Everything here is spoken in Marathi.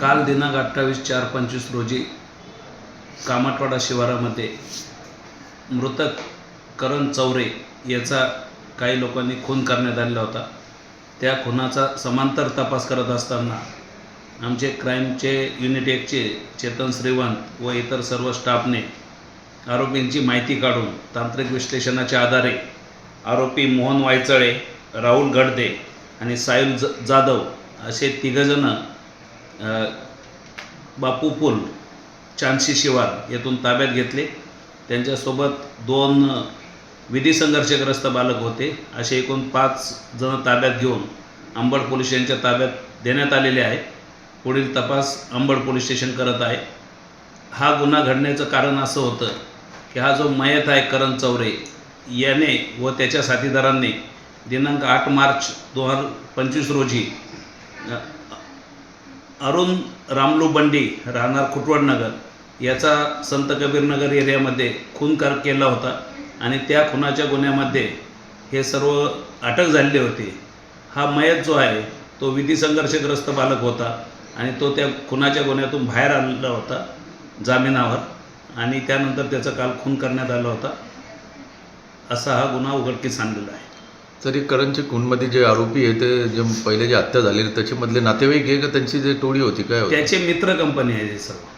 काल दिनांक अठ्ठावीस चार पंचवीस रोजी कामाटवाडा शिवारामध्ये मृतक करण चौरे याचा काही लोकांनी खून करण्यात आलेला होता. त्या खुनाचा समांतर तपास करत असताना आमचे क्राईमचे युनिट एकचे चेतन श्रीवंत व इतर सर्व स्टाफने आरोपींची माहिती काढून तांत्रिक विश्लेषणाच्या आधारे आरोपी मोहन वायचळे राहुल गडदे आणि साहिल ज जाधव असे तिघंजणं बापू पूल चांदशी शिवार येथून ताब्यात घेतले. त्यांच्यासोबत दोन विधी संघर्षग्रस्त बालक होते. असे एकूण पाच जण ताब्यात घेऊन अंबड पोलीस स्टेशनच्या ताब्यात देण्यात आलेले आहे. पुढील तपास अंबड पोलीस स्टेशन करत आहे. हा गुन्हा घडण्याचं कारण असं होतं की हा जो मयत आहे करण चौरे याने व त्याच्या साथीदारांनी दिनांक आठ मार्च दोन हजार पंचवीस रोजी अरुण रामलू बंडी राहणार खुटवडनगर याचा संत कबीरनगर एरियामध्ये खूनकार केला होता आणि त्या खुनाच्या गुन्ह्यामध्ये हे सर्व अटक झालेले होते. हा मयत जो आहे तो विधी संघर्षग्रस्त बालक होता आणि तो त्या खुनाच्या गुन्ह्यातून बाहेर आलेला होता जामिनावर आणि त्यानंतर त्याचा काल खून करण्यात आला होता. असा हा गुन्हा उघडकीस आणलेला आहे. तरी करणच्या खूनमध्ये जे आरोपी आहे ते जे पहिले जे हत्या झालेली त्याच्यामधले नातेवाईक आहे का त्यांची जे टोळी होती काय होती? त्याचे मित्र कंपनी आहे सर